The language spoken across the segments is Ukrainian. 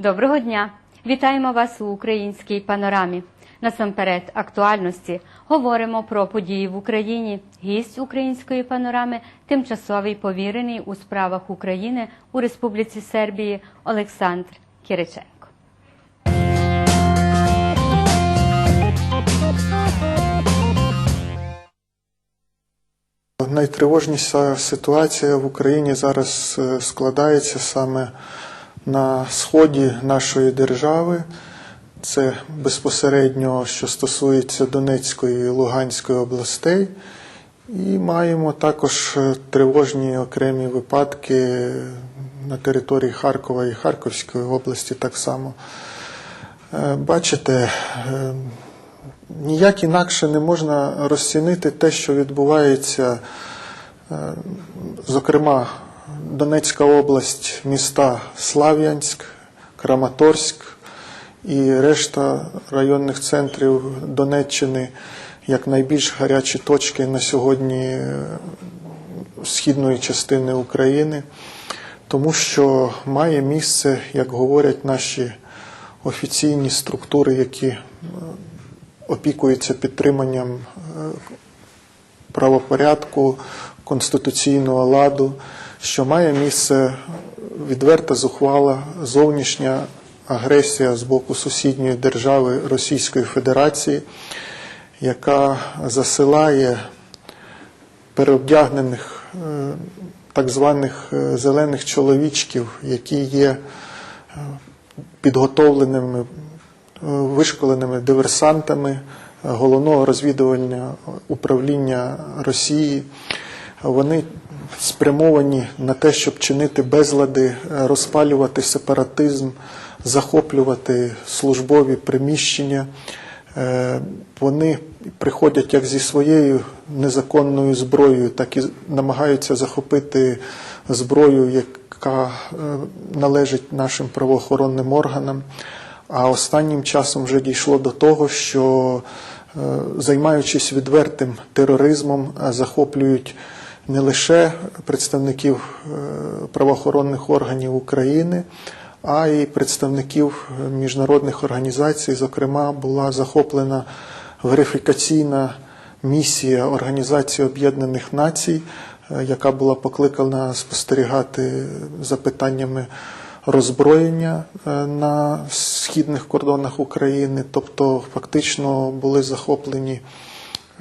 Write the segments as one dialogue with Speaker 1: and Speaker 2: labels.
Speaker 1: Доброго дня! Вітаємо вас у українській панорамі. Насамперед, актуальності говоримо про події в Україні. Гість української панорами, тимчасовий повірений у справах України у Республіці Сербії Олександр Кириченко.
Speaker 2: Найтривожніша ситуація в Україні зараз е, складається саме на сході нашої держави. Це безпосередньо, що стосується Донецької і Луганської областей. І маємо також е, тривожні окремі випадки на території Харкова і Харківської області так само. Е, Бачите, е, ніяк інакше не можна розцінити те, що відбувається, зокрема, Донецька область, міста Слав'янськ, Краматорськ і решта районних центрів Донеччини як найбільш гарячі точки на сьогодні е, східної частини України, тому що має місце, як говорять наші офіційні структури, які е, опікуються підтриманням е, правопорядку, конституційного ладу, що має місце відверта зухвала зовнішня агресія з боку сусідньої держави Російської Федерації, яка засилає переобдягнених е, так званих е, зелених чоловічків, які є е, підготовленими, вишколеними диверсантами головного розвідування управління Росії. Вони спрямовані на те, щоб чинити безлади, е, розпалювати сепаратизм, захоплювати службові приміщення. Е, Вони приходять як зі своєю незаконною зброєю, так і намагаються захопити зброю, яка е, належить нашим правоохоронним органам. А останнім часом вже дійшло до того, що, займаючись відвертим тероризмом, захоплюють не лише представників е, правоохоронних органів України, а й представників міжнародних організацій. Зокрема, була захоплена верифікаційна місія Організації Об'єднаних Націй, е, яка була покликана спостерігати за питаннями роззброєння е, на східних кордонах України, тобто фактично були захоплені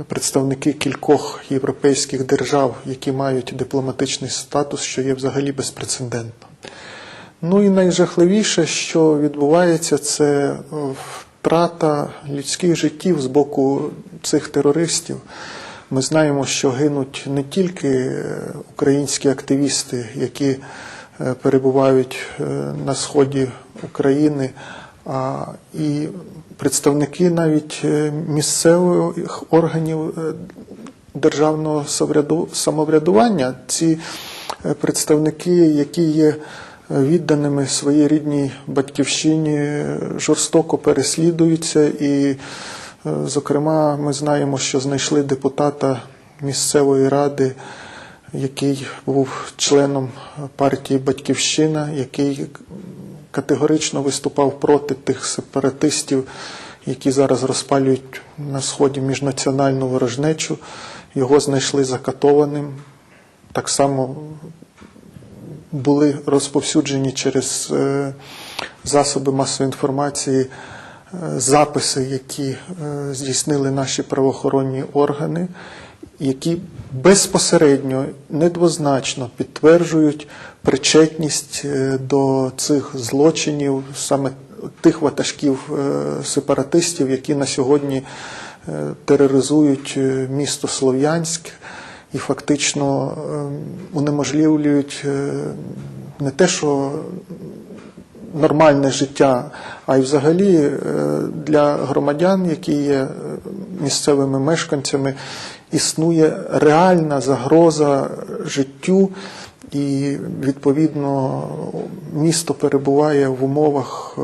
Speaker 2: представники кількох європейських держав, які мають дипломатичний статус, що є взагалі безпрецедентно. Ну і найжахливіше, що відбувається, це втрата людських життів з боку цих терористів. Ми знаємо, що гинуть не тільки е, українські активісти, які е, перебувають е, на сході України, і представники навіть е, місцевих органів е, державного самоврядування. Ці е, представники, які є відданими своїй рідній батьківщині, жорстоко переслідуються. І, зокрема, ми знаємо, що знайшли депутата місцевої ради, який був членом партії Батьківщина, який категорично виступав проти тих сепаратистів, які зараз розпалюють на сході міжнаціональну ворожнечу. Його знайшли закатованим. Так само були розповсюджені через е, засоби масової інформації е, записи, які е, здійснили наші правоохоронні органи, які безпосередньо недвозначно підтверджують причетність е, до цих злочинів саме тих ватажків е, сепаратистів, які на сьогодні е, тероризують місто Слов'янськ і фактично е, унеможливлюють не те, що нормальне життя, а й взагалі для громадян, які є місцевими мешканцями, існує реальна загроза життю, і відповідно місто перебуває в умовах, е,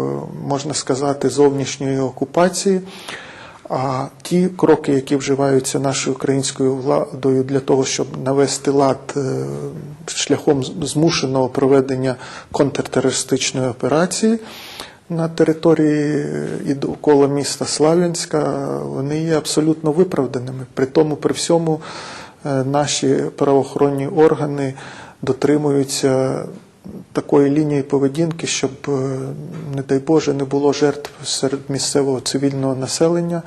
Speaker 2: можна сказати, зовнішньої окупації. А ті кроки, які вживаються нашою українською владою для того, щоб навести лад е, шляхом змушеного проведення контртерористичної операції, на території і довкола міста Славянська, вони є абсолютно виправданими. При тому, при всьому, е, наші правоохоронні органи дотримуються такої лінії поведінки, щоб, е, не дай Боже, не було жертв серед місцевого цивільного населення,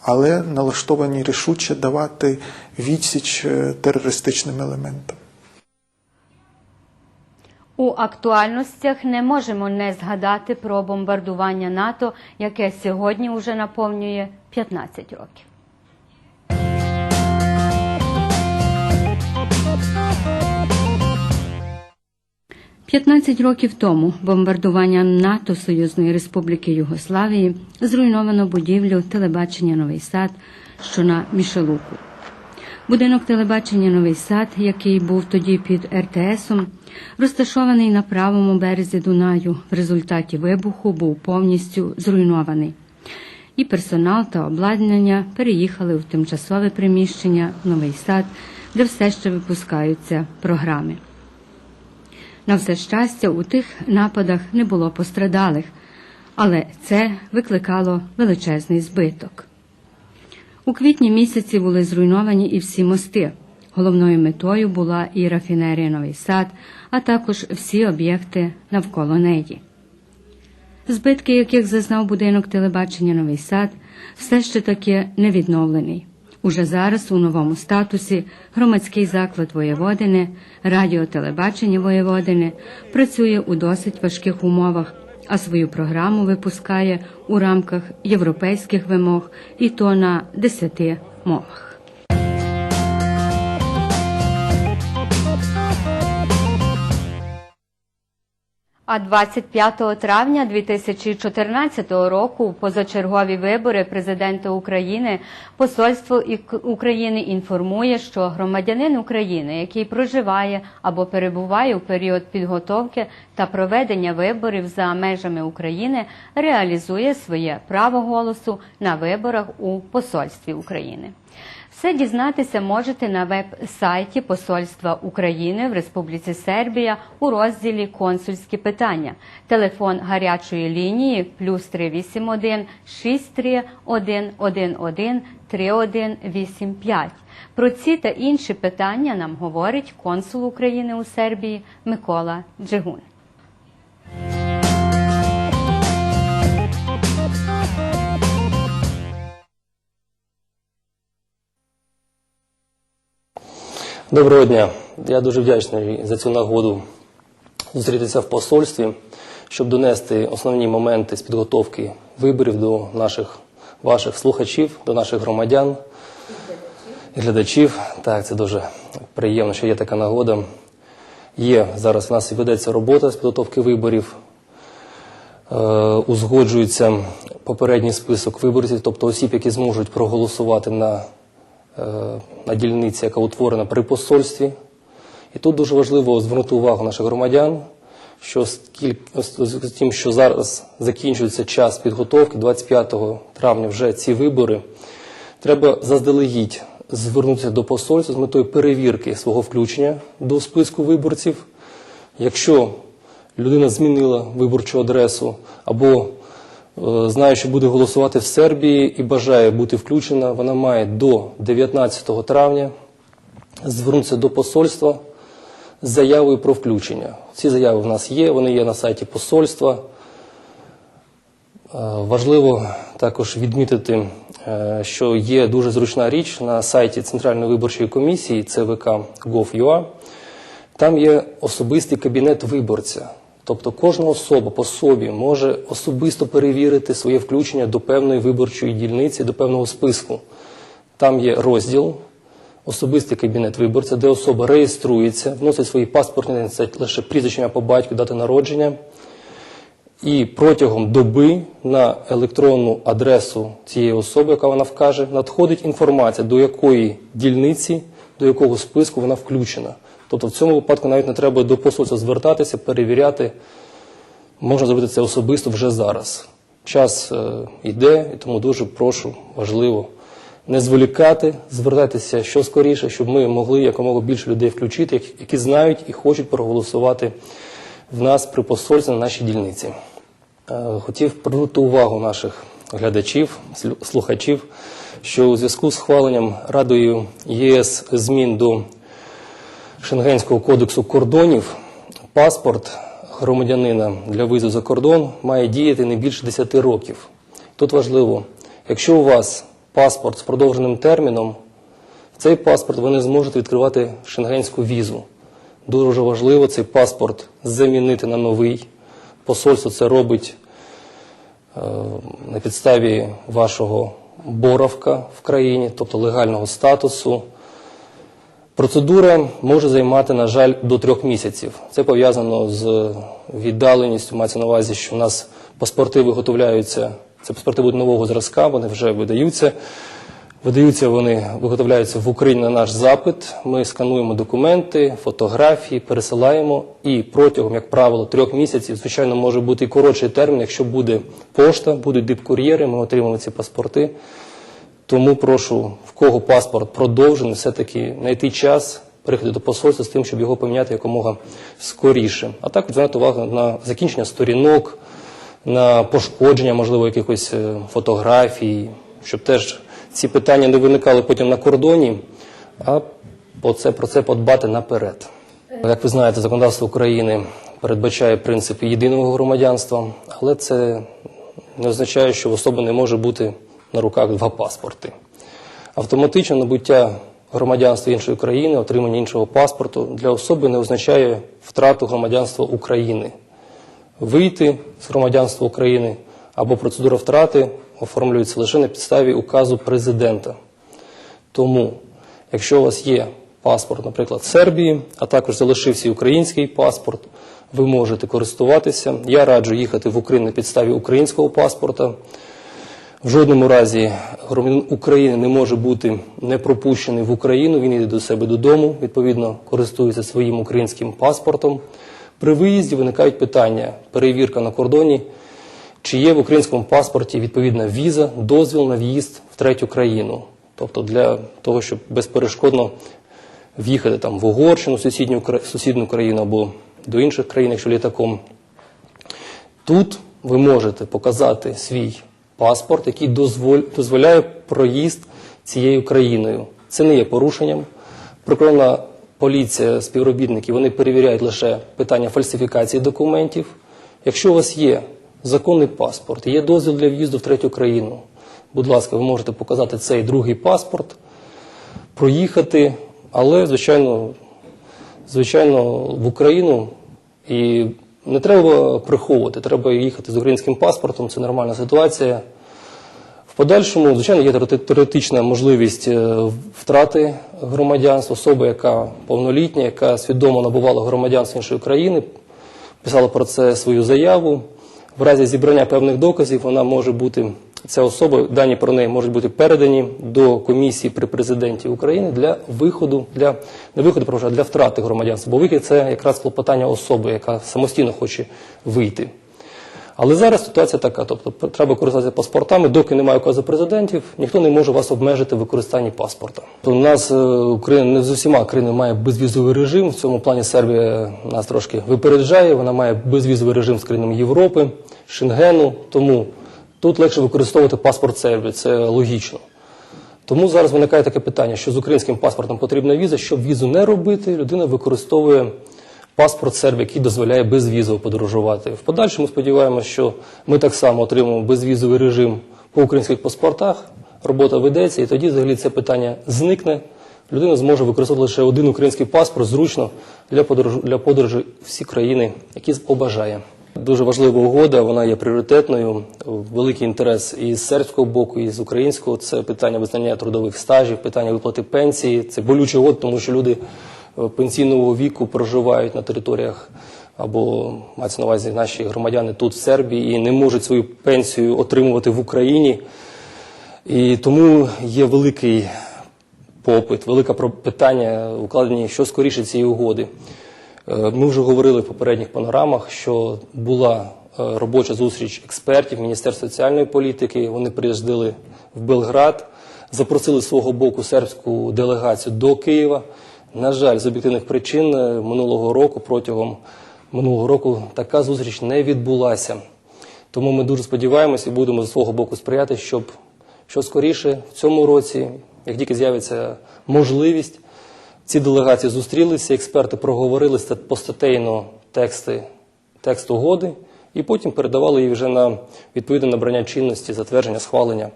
Speaker 2: але налаштовані рішуче давати відсіч е, терористичним елементам.
Speaker 1: У актуальностях не можемо не згадати про бомбардування НАТО, яке сьогодні уже наповнює 15 років. П'ятнадцять років тому бомбардуванням НАТО Союзної Республіки Югославії зруйновано будівлю телебачення Новий Сад, що на Мішелуку. Будинок телебачення Новий Сад, який був тоді під РТСом, розташований на правому березі Дунаю, в результаті вибуху був повністю зруйнований. І персонал та обладнання переїхали в тимчасове приміщення Новий Сад, де все ще випускаються програми. На все щастя, у тих нападах не було пострадалих, але це викликало величезний збиток. У квітні місяці були зруйновані і всі мости. Головною метою була і рафінерія Новий Сад, а також всі об'єкти навколо неї. Збитки, яких зазнав будинок телебачення Новий Сад, все ще таки не відновлений. Уже зараз у новому статусі громадський заклад Воєводини, радіотелебачення Воєводини працює у досить важких умовах, а свою програму випускає у рамках європейських вимог і то на 10 мовах. А 25 травня 2014 року позачергові вибори президента України Посольство України інформує, що громадянин України, який проживає або перебуває у період підготовки та проведення виборів за межами України, реалізує своє право голосу на виборах у посольстві України. Все дізнатися можете на веб-сайті Посольства України в Республіці Сербія у розділі Консульські питання. Телефон гарячої лінії плюс 381 631 11 3185. Про ці та інші питання нам говорить консул України у Сербії Микола Джигун.
Speaker 3: Доброго дня. Я дуже вдячний за цю нагоду зустрітися в посольстві, щоб донести основні моменти з підготовки виборів до наших ваших слухачів, до наших громадян і глядачів. Так, це дуже приємно, що є така нагода. Є зараз у нас і ведеться робота з підготовки виборів. Е, узгоджується попередній список виборців, тобто осіб, які зможуть проголосувати на, на дільниці, яка утворена при посольстві. І тут дуже важливо звернути увагу наших громадян, що з тим, що зараз закінчується час підготовки, 25 травня вже ці вибори, треба заздалегідь звернутися до посольства з метою перевірки свого включення до списку виборців. Якщо людина змінила виборчу адресу або е, знає, що буде голосувати в Сербії і бажає бути включена, вона має до 19 травня звернутися до посольства з заявою про включення. Ці заяви в нас є, вони є на сайті посольства. Е, Важливо також відмітити, е, що є дуже зручна річ на сайті Центральної виборчої комісії ЦВК Gov.ua. Там є особистий кабінет виборця. Тобто кожна особа по собі може особисто перевірити своє включення до певної виборчої дільниці, до певного списку. Там є розділ особистий кабінет виборця, де особа реєструється, вносить свої паспортні дані, лише прізвище ім'я по батьку, дати народження. І протягом доби на електронну адресу цієї особи, яка вона вкаже, надходить інформація, до якої дільниці, до якого списку вона включена. Тобто в цьому випадку навіть не треба до посольства звертатися, перевіряти. Можна зробити це особисто вже зараз. Час е, йде, і тому дуже прошу, важливо не зволікати, звертатися що скоріше, щоб ми могли якомога більше людей включити, які- знають і хочуть проголосувати в нас при посольстві на нашій дільниці. Е, Хотів привернути увагу наших глядачів, слухачів, що у зв'язку з хваленням Радою ЄС змін до Шенгенського кодексу кордонів паспорт громадянина для виїзду за кордон має діяти не більше 10 років. Тут важливо, якщо у вас паспорт з продовженим терміном, в цей паспорт ви не зможете відкривати шенгенську візу. Дуже важливо цей паспорт замінити на новий. Посольство це робить е, на підставі вашого боровка в країні, тобто легального статусу. Процедура може займати, на жаль, до трьох місяців. Це пов'язано з віддаленістю. Мається на увазі, що у нас паспорти виготовляються. Це паспорти будуть нового зразка, вони вже видаються. Видаються вони, виготовляються в Україні на наш запит. Ми скануємо документи, фотографії, пересилаємо. І протягом, як правило, трьох місяців, звичайно, може бути і коротший термін, якщо буде пошта, будуть дипкур'єри, ми отримаємо ці паспорти. Тому прошу, в кого паспорт продовжений, все-таки знайти час, приїхати до посольства з тим, щоб його поміняти якомога скоріше. А так звернути увагу на закінчення сторінок, на пошкодження, можливо, якихось е, фотографій, щоб теж ці питання не виникали потім на кордоні, а по це, про це подбати наперед. Як ви знаєте, законодавство України передбачає принцип єдиного громадянства, але це не означає, що в особи не може бути на руках два паспорти. Автоматичне набуття громадянства іншої країни, отримання іншого паспорту для особи не означає втрату громадянства України. Вийти з громадянства України або процедура втрати оформлюється лише на підставі указу президента. Тому, якщо у вас є паспорт, наприклад, Сербії, а також залишився український паспорт, ви можете користуватися. Я раджу їхати в Україну на підставі українського паспорта. В жодному разі громадянин України не може бути не пропущений в Україну, він йде до себе додому, відповідно користується своїм українським паспортом. При виїзді виникають питання, перевірка на кордоні, чи є в українському паспорті відповідна віза, дозвіл на в'їзд в третю країну. Тобто для того, щоб безперешкодно в'їхати там в Угорщину, сусідню, сусідню країну або до інших країн, якщо літаком. Тут ви можете показати свій паспорт, який дозволь- дозволяє проїзд цією країною. Це не є порушенням. Прикордонна поліція, співробітники, вони перевіряють лише питання фальсифікації документів. Якщо у вас є законний паспорт, є дозвіл для в'їзду в третю країну, будь ласка, ви можете показати цей другий паспорт, проїхати, але, звичайно, звичайно, в Україну і не треба приховувати, треба їхати з українським паспортом, це нормальна ситуація. В подальшому, звичайно, є теоре- теоретична можливість е, втрати громадянства, особи, яка повнолітня, яка свідомо набувала громадянство іншої країни, писала про це свою заяву. В разі зібрання певних доказів вона може бути, ця особа, дані про неї можуть бути передані до комісії при президенті України для виходу, для не виходу, а для втрати громадянства. Бо вихід це якраз клопотання особи, яка самостійно хоче вийти. Але зараз ситуація така, тобто треба користуватися паспортами, доки немає указу президентів, ніхто не може вас обмежити в використанні паспорта. У нас е, Україна не з усіма країнами має безвізовий режим. В цьому плані Сербія нас трошки випереджає. Вона має безвізовий режим з країнами Європи, Шенгену. Тому тут легше використовувати паспорт Сербії, це логічно. Тому зараз виникає таке питання, що з українським паспортом потрібна віза. Щоб візу не робити, людина використовує паспорт Сербії, який дозволяє безвізово подорожувати. В подальшому сподіваємося, що ми так само отримаємо безвізовий режим по українських паспортах. Робота ведеться, і тоді взагалі це питання зникне. Людина зможе використовувати лише один український паспорт зручно для подорожу для подорожі всі країни, які побажає. Дуже важлива угода, вона є пріоритетною. Великий інтерес і з сербського боку, і з українського. Це питання визнання трудових стажів, питання виплати пенсії. Це болючий угод, тому що люди е, пенсійного віку проживають на територіях або мається на увазі наші громадяни тут в Сербії і не можуть свою пенсію отримувати в Україні. І тому є великий попит, велике питання укладення, що скоріше цієї угоди. Е, Ми вже говорили в попередніх панорамах, що була е, робоча зустріч експертів Міністерства соціальної політики. Вони приїздили в Белград, запросили з свого боку сербську делегацію до Києва. На жаль, з об'єктивних причин е, минулого року, протягом минулого року, така зустріч не відбулася. Тому ми дуже сподіваємося і будемо з свого боку сприяти, щоб що скоріше в цьому році, як тільки з'явиться можливість, ці делегації зустрілися, експерти проговорили ста- постатейно тексти, текст угоди, і потім передавали її вже на відповідне набрання чинності, затвердження, схвалення.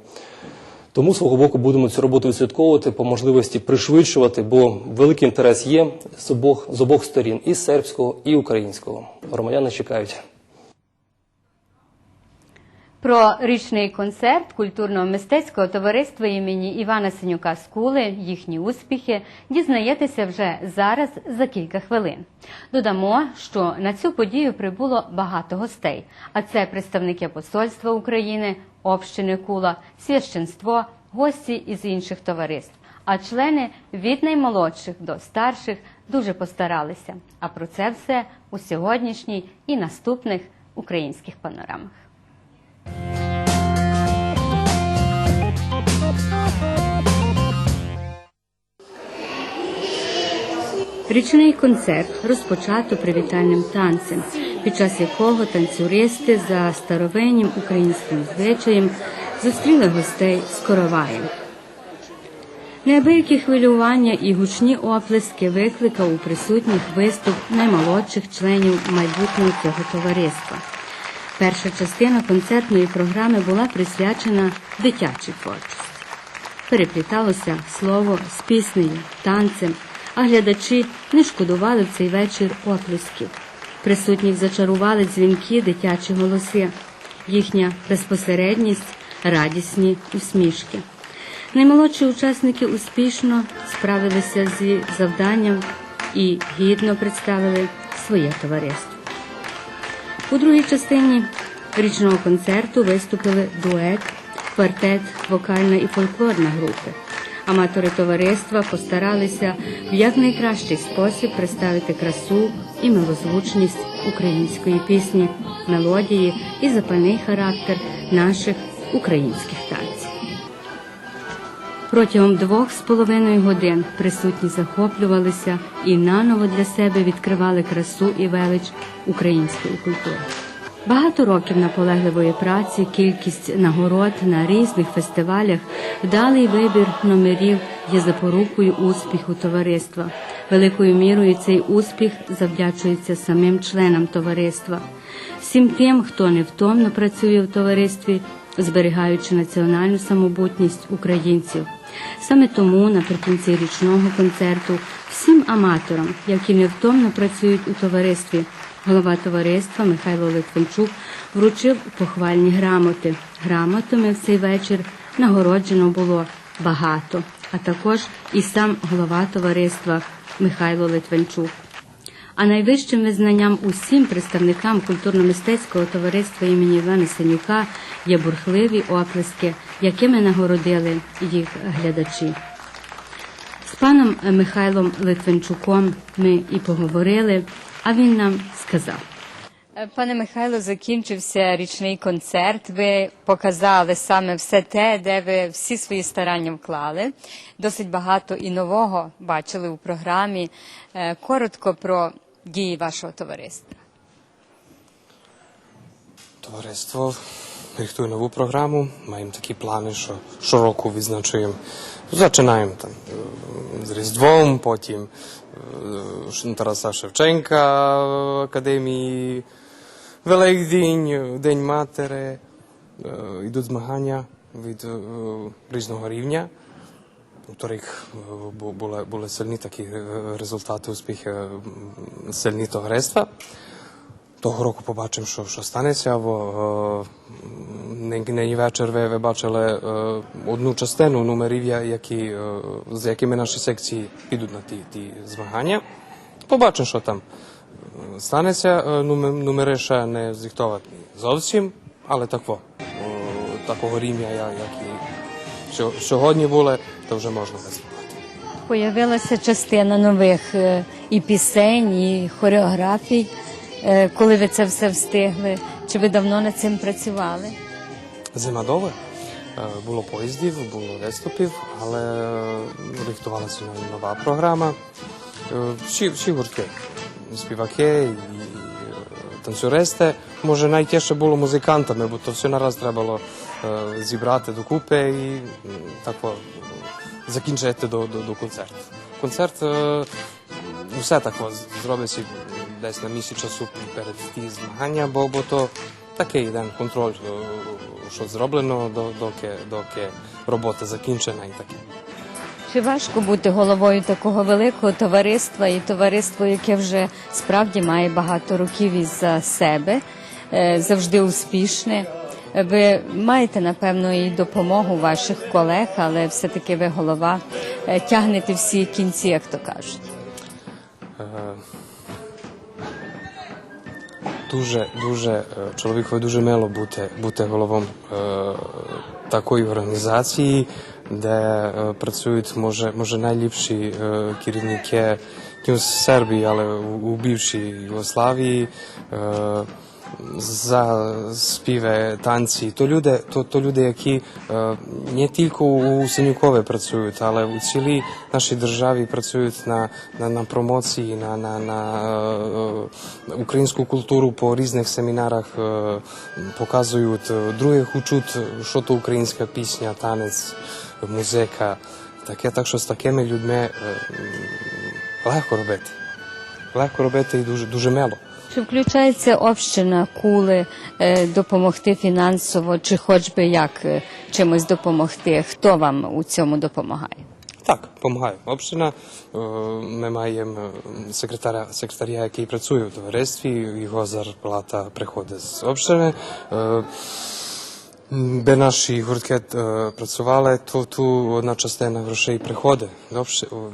Speaker 3: Тому свого боку будемо цю роботу відслідковувати, по можливості пришвидшувати, бо великий інтерес є з обох, з обох сторін і сербського, і українського. Громадяни чекають.
Speaker 1: Про річний концерт культурно-мистецького товариства імені Івана Синюка Скули, їхні успіхи дізнаєтеся вже зараз за кілька хвилин. Додамо, що на цю подію прибуло багато гостей, а це представники Посольства України, общини Кула, священство, гості із інших товариств. А члени від наймолодших до старших дуже постаралися. А про це все у сьогоднішній і наступних українських панорамах. Річний концерт розпочато привітальним танцем, під час якого танцюристи за старовиннім українським звичаєм зустріли гостей з короваєм. Неабиякі хвилювання і гучні оплески викликав у присутніх виступ наймолодших членів майбутнього цього товариства. Перша частина концертної програми була присвячена дитячій творчості. Перепліталося слово з піснею, танцем, а глядачі не шкодували в цей вечір оплесків. Присутніх зачарували дзвінки дитячі голоси, їхня безпосередність, радісні усмішки. Наймолодші учасники успішно справилися зі завданням і гідно представили своє товариство. У другій частині річного концерту виступили дует, квартет, вокальна і фольклорна групи. Аматори товариства постаралися в якнайкращий спосіб представити красу і милозвучність української пісні, мелодії і запальний характер наших українських танців. Протягом двох з половиною годин присутні захоплювалися і наново для себе відкривали красу і велич української культури. Багато років наполегливої праці, кількість нагород на різних фестивалях, вдалий вибір номерів є запорукою успіху товариства. Великою мірою цей успіх завдячується самим членам товариства, всім тим, хто невтомно працює в товаристві, зберігаючи національну самобутність українців. Саме тому наприкінці річного концерту всім аматорам, які невтомно працюють у товаристві, голова товариства Михайло Литвинчук вручив похвальні грамоти. Грамотами в цей вечір нагороджено було багато, а також і сам голова товариства Михайло Литвинчук. А найвищим визнанням усім представникам культурно-мистецького товариства імені Івана Синюка є бурхливі оплески, якими нагородили їх глядачі. З паном Михайлом Литвинчуком ми і поговорили, а він нам сказав. Пане Михайло, закінчився річний концерт. Ви показали саме все те, де ви всі свої старання вклали. Досить багато і нового бачили у програмі. Е, Коротко про дії вашого товариства.
Speaker 4: Товариство рихтує нову програму. Маємо такі плани, що щороку відзначуємо. Починаємо там е, з Різдвом, потім е, Тараса Шевченка академії, Великдень, День Матери. Е, Йдуть змагання від е, різного рівня. У яких е, були, сильні такі результати, успіхи, сильні товариства. Того року побачимо, що, що станеться, бо е, нині вечір ви, ви бачили е, одну частину номерів, які, е, з якими наші секції підуть на ті, ті змагання. Побачимо, що там е, станеться. Е, Номери ще не здиктовані зовсім, але тако, е, такого рівня, як і сьогодні були, то вже можна виступати.
Speaker 5: Появилася частина нових е, і пісень, і хореографій. Е, Коли ви це все встигли? Чи ви давно над цим працювали?
Speaker 4: Зима дове. Е, Було поїздів, було виступів, але рихтувалася нова програма. Е, Всі, всі гуртки, співаки і танцюристи. Може найтяжче було музикантами, бо то все нараз треба було зібрати докупи і е, закінчити до, до, до концерту. Концерт е, все тако з- зробиться десь на місяць часу перед ті змагання, бо, бо то такий день контроль, що зроблено, доки, доки робота закінчена і таке.
Speaker 1: Чи важко бути головою такого великого товариства і товариство, яке вже справді має багато років із-за себе, е, завжди успішне? Ви маєте, напевно, і допомогу ваших колег, але все-таки ви голова, тягнете всі кінці, як то кажуть.
Speaker 4: Дуже, дуже чоловікові дуже мило бути, бути головом е, такої організації, де е, працюють може, може найліпші е, керівники не в Сербії, але у, у бівшій Югославії. Е, за співи, танці, то люди, то, то люди, які е, не тільки у Синюкові працюють, але у цілій нашій державі працюють на, на, на промоції, на, на, на е, е, українську культуру по різних семінарах, показують других учуть, що то українська пісня, танець, музика. Таке, так що з такими людьми легко робити. Легко робити і дуже, дуже мило.
Speaker 1: Чи включається община кули е, допомогти фінансово, чи хоч би як е, чимось допомогти? Хто вам у цьому допомагає?
Speaker 4: Так, допомагаю. Община, е, ми маємо секретаря, секретаря, який працює в товаристві, його зарплата приходить з общини. Де наші гуртки працювали, то ту одна частина грошей приходить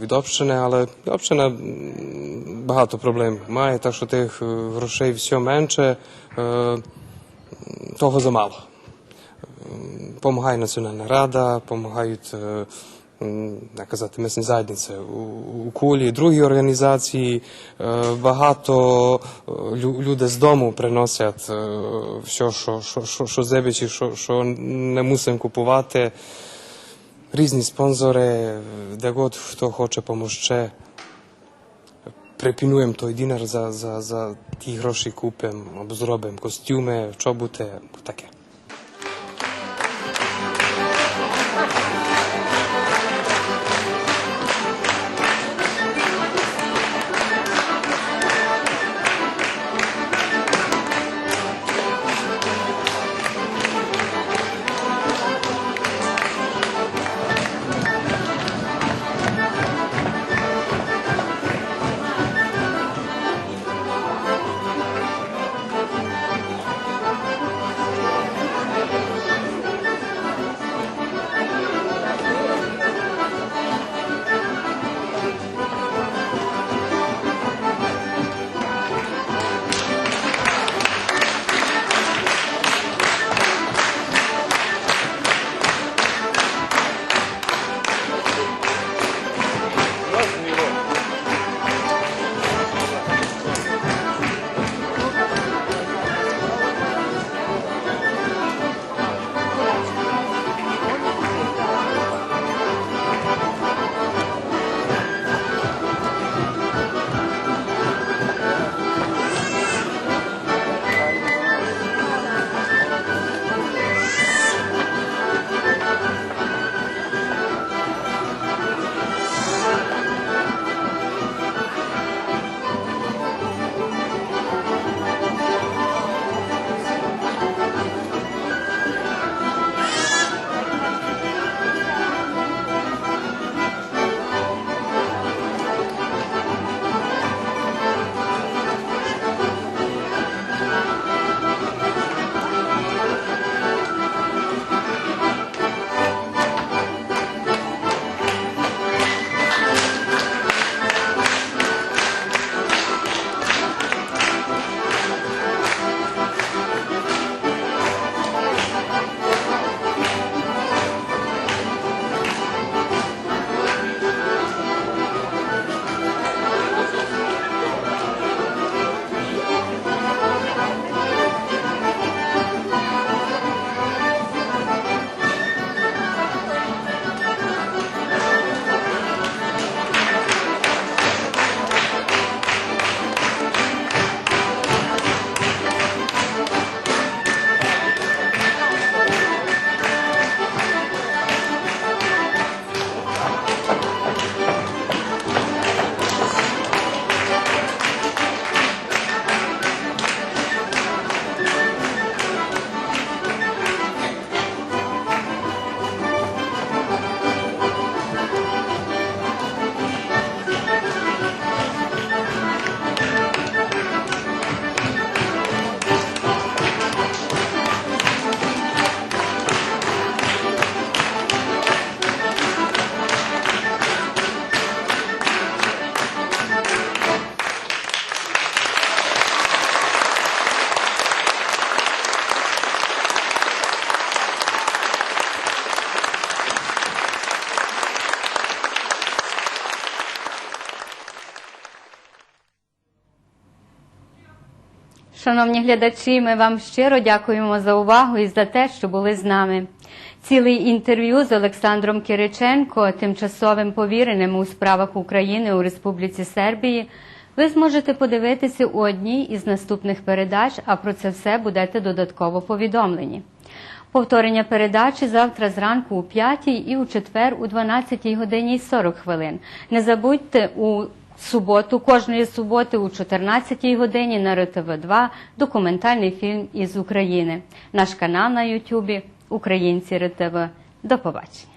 Speaker 4: від общини, але община багато проблем має, так що тих грошей все менше, того замало. Помагає Національна рада, допомагають м, як казати, задниці у, кулі, другі організації. Е, Багато е, люди з дому приносять е, все, що, що, що, зебічі, що, не мусимо купувати. Різні спонсори, де год хто хоче помогти. Припінуємо той дінер за, за, за ті гроші купимо, зробимо костюми, чоботи, таке.
Speaker 1: Шановні глядачі, ми вам щиро дякуємо за увагу і за те, що були з нами. Цілий інтерв'ю з Олександром Кириченко, тимчасовим повіреним у справах України у Республіці Сербії, ви зможете подивитися у одній із наступних передач, а про це все будете додатково повідомлені. Повторення передачі завтра зранку у 5 і у четвер у 12 годині й 40 хвилин. Не забудьте у суботу, кожної суботи у 14-й годині на РТВ 2 документальний фільм із України. Наш канал на Ютубі Українці РТВ. До побачення.